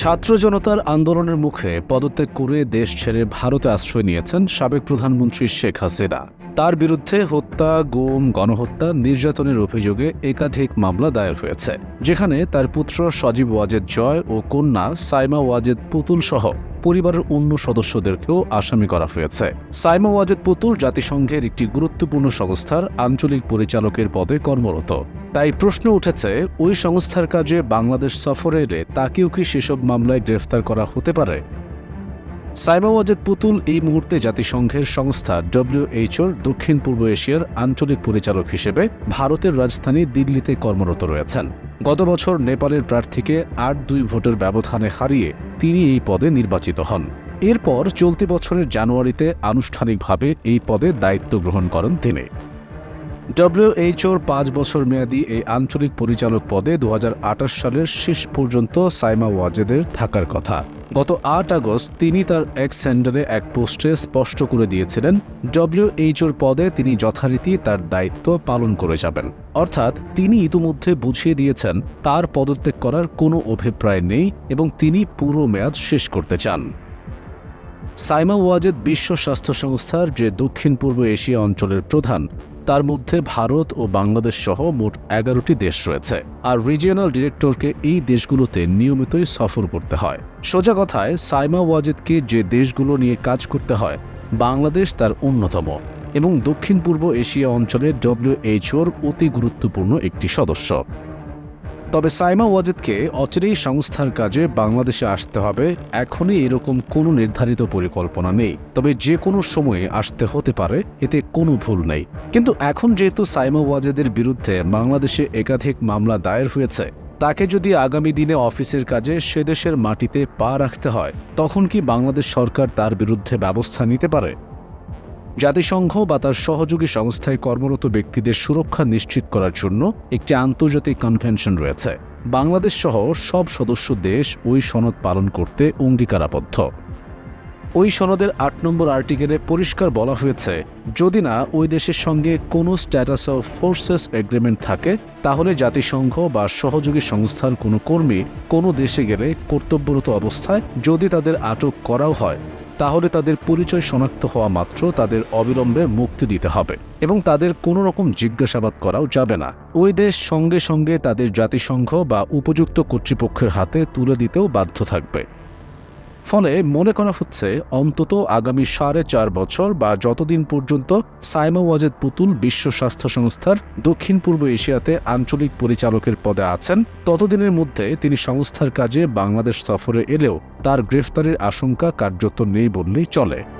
ছাত্র জনতার আন্দোলনের মুখে পদত্যাগ করে দেশ ছেড়ে ভারতে আশ্রয় নিয়েছেন সাবেক প্রধানমন্ত্রী শেখ হাসিনা। তার বিরুদ্ধে হত্যা, গুম, গণহত্যা, নির্যাতনের অভিযোগে একাধিক মামলা দায়ের হয়েছে, যেখানে তার পুত্র সজীব ওয়াজেদ জয় ও কন্যা সাইমা ওয়াজেদ পুতুল সহ পরিবারের অন্য সদস্যদেরকেও আসামি করা হয়েছে। সাইমা ওয়াজেদ পুতুল জাতিসংঘের একটি গুরুত্বপূর্ণ সংস্থার আঞ্চলিক পরিচালকের পদে কর্মরত। তাই প্রশ্ন উঠেছে, ওই সংস্থার কাজে বাংলাদেশ সফরে এলে তাকেও কি সেসব মামলায় গ্রেফতার করা হতে পারে? সাইমা ওয়াজেদ পুতুল এই মুহূর্তে জাতিসংঘের সংস্থা ডব্লিউএইচওর দক্ষিণ পূর্ব এশিয়ার আঞ্চলিক পরিচালক হিসেবে ভারতের রাজধানী দিল্লিতে কর্মরত রয়েছেন। গত বছর নেপালের প্রার্থীকে আট দুই ভোটের ব্যবধানে হারিয়ে তিনি এই পদে নির্বাচিত হন। এরপর চলতি বছরের জানুয়ারিতে আনুষ্ঠানিকভাবে এই পদে দায়িত্ব গ্রহণ করেন তিনি। ডব্লিউএইচওর পাঁচ বছর মেয়াদী এই আঞ্চলিক পরিচালক পদে দু হাজার আঠাশ সালের শেষ পর্যন্ত সাইমা ওয়াজেদের থাকার কথা। গত আট আগস্ট তিনি তার এক স্যান্ডারে এক পোস্টে স্পষ্ট করে দিয়েছিলেন ডব্লিউএইচওর পদে তিনি যথারীতি তার দায়িত্ব পালন করে যাবেন। অর্থাৎ তিনি ইতিমধ্যে বুঝিয়ে দিয়েছেন, তার পদত্যাগ করার কোনো অভিপ্রায় নেই এবং তিনি পুরো মেয়াদ শেষ করতে চান। সাইমা ওয়াজেদ বিশ্ব স্বাস্থ্য সংস্থার যে দক্ষিণ পূর্ব এশিয়া অঞ্চলের প্রধান তার মধ্যে ভারত ও বাংলাদেশ সহ মোট এগারোটি দেশ রয়েছে। আর রিজিয়নাল ডিরেক্টরকে এই দেশগুলোতে নিয়মিতই সফর করতে হয়। সোজা কথায়, সাইমা ওয়াজিদকে যে দেশগুলো নিয়ে কাজ করতে হয়, বাংলাদেশ তার অন্যতম এবং দক্ষিণ পূর্ব এশিয়া অঞ্চলের ডব্লিউএইচওর অতি গুরুত্বপূর্ণ একটি সদস্য। তবে সাইমা ওয়াজেদকে অচিরেই সংস্থার কাজে বাংলাদেশে আসতে হবে। এখনই এরকম কোনো নির্ধারিত পরিকল্পনা নেই। তবে যে কোনো সময়ে আসতে হতে পারে, এতে কোনো ভুল নেই। কিন্তু এখন যেহেতু সাইমা ওয়াজেদের বিরুদ্ধে বাংলাদেশে একাধিক মামলা দায়ের হয়েছে, তাকে যদি আগামী দিনে অফিসের কাজে সে দেশের মাটিতে পা রাখতে হয়, তখন কি বাংলাদেশ সরকার তার বিরুদ্ধে ব্যবস্থা নিতে পারে? জাতিসংঘ বা তার সহযোগী সংস্থায় কর্মরত ব্যক্তিদের সুরক্ষা নিশ্চিত করার জন্য একটি আন্তর্জাতিক কনভেনশন রয়েছে। বাংলাদেশ সহ সব সদস্য দেশ ওই সনদ পালন করতে অঙ্গীকারাবদ্ধ। ওই সনদের আট নম্বর আর্টিকেলে পরিষ্কার বলা হয়েছে, যদি না ওই দেশের সঙ্গে কোনো স্ট্যাটাস অফ ফোর্সেস এগ্রিমেন্ট থাকে, তাহলে জাতিসংঘ বা সহযোগী সংস্থার কোনো কর্মী কোনো দেশে গেলে কর্তব্যরত অবস্থায় যদি তাদের আটক করাও হয়। তাহলে তাদের পরিচয় শনাক্ত হওয়া মাত্র তাদের অবিলম্বে মুক্তি দিতে হবে এবং তাদের কোনো রকম জিজ্ঞাসাবাদ করাও যাবে না। ওই দেশ সঙ্গে সঙ্গে তাদের জাতিসংঘ বা উপযুক্ত কর্তৃপক্ষের হাতে তুলে দিতেও বাধ্য থাকবে। ফলে মনে করা হচ্ছে অন্তত আগামী সাড়ে চার বছর বা যতদিন পর্যন্ত সাইমা ওয়াজেদ পুতুল বিশ্ব স্বাস্থ্য সংস্থার দক্ষিণ পূর্ব এশিয়াতে আঞ্চলিক পরিচালকের পদে আছেন, ততদিনের মধ্যে তিনি সংস্থার কাজে বাংলাদেশ সফরে এলেও তার গ্রেফতারের আশঙ্কা কার্যত নেই বললেই চলে।